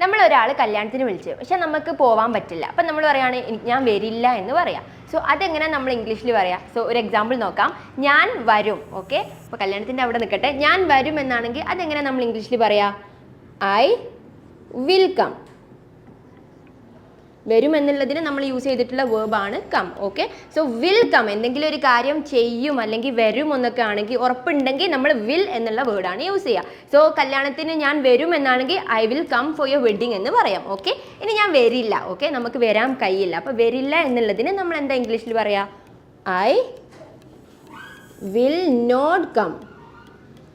നമ്മൾ ഒരാൾ കല്യാണത്തിന് വിളിച്ചു പക്ഷെ നമുക്ക് പോവാൻ പറ്റില്ല. അപ്പം നമ്മൾ പറയുകയാണ് ഞാൻ വരില്ല എന്ന് പറയാം. സോ അതെങ്ങനെ നമ്മൾ ഇംഗ്ലീഷിൽ പറയാം? സോ ഒരു എക്സാമ്പിൾ നോക്കാം. ഞാൻ വരും ഓക്കെ? അപ്പോൾ കല്യാണത്തിന്റെ അവിടെ നിൽക്കട്ടെ ഞാൻ വരും എന്നാണെങ്കിൽ അതെങ്ങനെ നമ്മൾ ഇംഗ്ലീഷിൽ പറയാം? I will come. വരും എന്നുള്ളതിന് നമ്മൾ യൂസ് ചെയ്തിട്ടുള്ള വേർബാണ് come okay so will come എന്തെങ്കിലും ഒരു കാര്യം ചെയ്യും അല്ലെങ്കിൽ വരും എന്നൊക്കെ ആണെങ്കിൽ ഉറപ്പുണ്ടെങ്കിൽ നമ്മൾ വിൽ എന്നുള്ള വേർഡാണ് യൂസ് ചെയ്യുക. സോ കല്യാണത്തിന് ഞാൻ വരും എന്നാണെങ്കിൽ I will come for your wedding എന്ന് പറയാം ഓക്കെ ഇനി ഞാൻ വരില്ല ഓക്കെ നമുക്ക് വരാൻ കഴിയില്ല. അപ്പോൾ വരില്ല എന്നുള്ളതിന് നമ്മൾ എന്താ ഇംഗ്ലീഷിൽ പറയാം? I will not come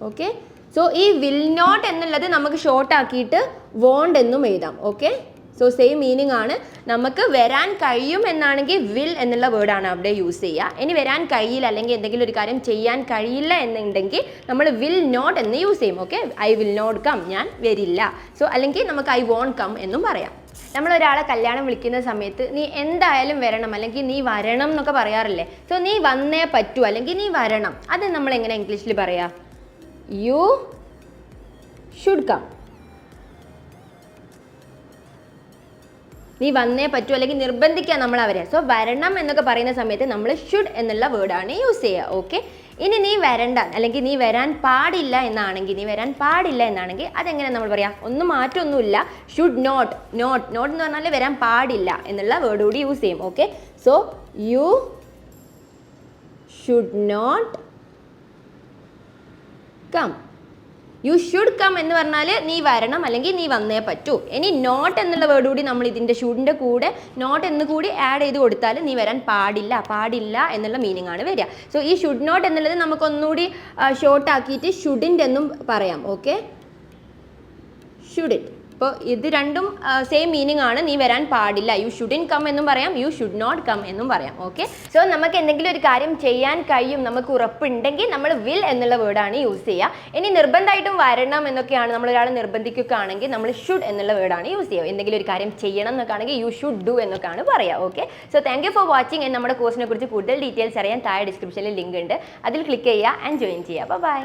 okay so ഈ വിൽ നോട്ട് എന്നുള്ളത് നമുക്ക് ഷോർട്ട് ആക്കിയിട്ട് വോണ്ട് എന്നും എഴുതാം ഓക്കെ സോ സെയിം മീനിങ് ആണ് നമുക്ക് വരാൻ കഴിയും എന്നാണെങ്കിൽ വിൽ എന്നുള്ള വേർഡാണ് അവിടെ യൂസ് ചെയ്യുക. ഇനി വരാൻ കഴിയില്ല അല്ലെങ്കിൽ എന്തെങ്കിലും ഒരു കാര്യം ചെയ്യാൻ കഴിയില്ല എന്നുണ്ടെങ്കിൽ നമ്മൾ വിൽ നോട്ട് എന്ന് യൂസ് ചെയ്യും. Okay I will not come ഞാൻ വരില്ല. സോ അല്ലെങ്കിൽ നമുക്ക് ഐ വോണ്ട് കം എന്നും പറയാം. നമ്മൾ ഒരാളെ കല്യാണം വിളിക്കുന്ന സമയത്ത് നീ എന്തായാലും വരണം അല്ലെങ്കിൽ നീ വരണം എന്നൊക്കെ പറയാറില്ലേ? സോ നീ വന്നേ പറ്റൂ അല്ലെങ്കിൽ നീ വരണം. അത് നമ്മൾ എങ്ങനെ ഇംഗ്ലീഷിൽ പറയാം? യു ഷുഡ് കം നീ വന്നേ പറ്റൂ അല്ലെങ്കിൽ നിർബന്ധിക്കുക നമ്മൾ അവരെ. സോ വരണം എന്നൊക്കെ പറയുന്ന സമയത്ത് നമ്മൾ ഷുഡ് എന്നുള്ള വേർഡാണ് യൂസ് ചെയ്യുക. ഓക്കെ ഇനി നീ വരണ്ട അല്ലെങ്കിൽ നീ വരാൻ പാടില്ല എന്നാണെങ്കിൽ നീ വരാൻ പാടില്ല എന്നാണെങ്കിൽ അതെങ്ങനെ നമ്മൾ പറയാം? ഒന്നും മാറ്റമൊന്നുമില്ല ഷുഡ് നോട്ട് നോട്ട് നോട്ട് എന്ന് പറഞ്ഞാൽ വരാൻ പാടില്ല എന്നുള്ള വേർഡ് കൂടി യൂസ് ചെയ്യും. Okay so you should not come you should come എന്ന് പറഞ്ഞാൽ നീ വരണം അല്ലെങ്കിൽ നീ വന്നേ പറ്റൂ. ഇനി നോട്ട് എന്നുള്ള വേർഡ് കൂടി നമ്മൾ ഇതിന്റെ ഷുഡിന്റെ കൂടെ നോട്ട് എന്ന് കൂടി ആഡ് ചെയ്ത് കൊടുത്താൽ നീ വരാൻ പാടില്ല പാടില്ല എന്നുള്ള മീനിങ് ആണ് വരിക. സോ ഈ ഷുഡ് നോട്ട് എന്നുള്ളത് നമുക്കൊന്നുകൂടി ഷോർട്ട് ആക്കിയിട്ട് ഷുഡിന്റെ എന്നും പറയാം ഓക്കെ ഷുഡ് ഇപ്പോൾ ഇത് രണ്ടും സെയിം മീനിങ് ആണ്. നീ വരാൻ പാടില്ല. യു ഷുഡിൻ കം എന്നും പറയാം. യു ഷുഡ് നോട്ട് കം എന്നും പറയാം. ഓക്കെ സോ നമുക്ക് എന്തെങ്കിലും ഒരു കാര്യം ചെയ്യാൻ കഴിയും നമുക്ക് ഉറപ്പുണ്ടെങ്കിൽ നമ്മൾ വിൽ എന്നുള്ള വേർഡാണ് യൂസ് ചെയ്യുക. ഇനി നിർബന്ധമായിട്ടും വരണം എന്നൊക്കെയാണ് നമ്മൾ ഒരാളെ നിർബന്ധിക്കുകയാണെങ്കിൽ നമ്മൾ ഷുഡ് എന്നുള്ള വേർഡാണ് യൂസ് ചെയ്യുക. എന്തെങ്കിലും ഒരു കാര്യം ചെയ്യണം എന്നൊക്കെ ആണെങ്കിൽ യു ഷുഡ് ഡു എന്നൊക്കെയാണ് പറയുക. Okay so thank you for watching നമ്മുടെ കോഴ്സിനെ കുറിച്ച് കൂടുതൽ ഡീറ്റെയിൽസ് അറിയാൻ താഴെ ഡിസ്ക്രിപ്ഷനിൽ ലിങ്ക് ഉണ്ട്. അതിൽ ക്ലിക്ക് ചെയ്യുക ആൻഡ് ജോയിൻ ചെയ്യുക. അപ്പോൾ ബൈ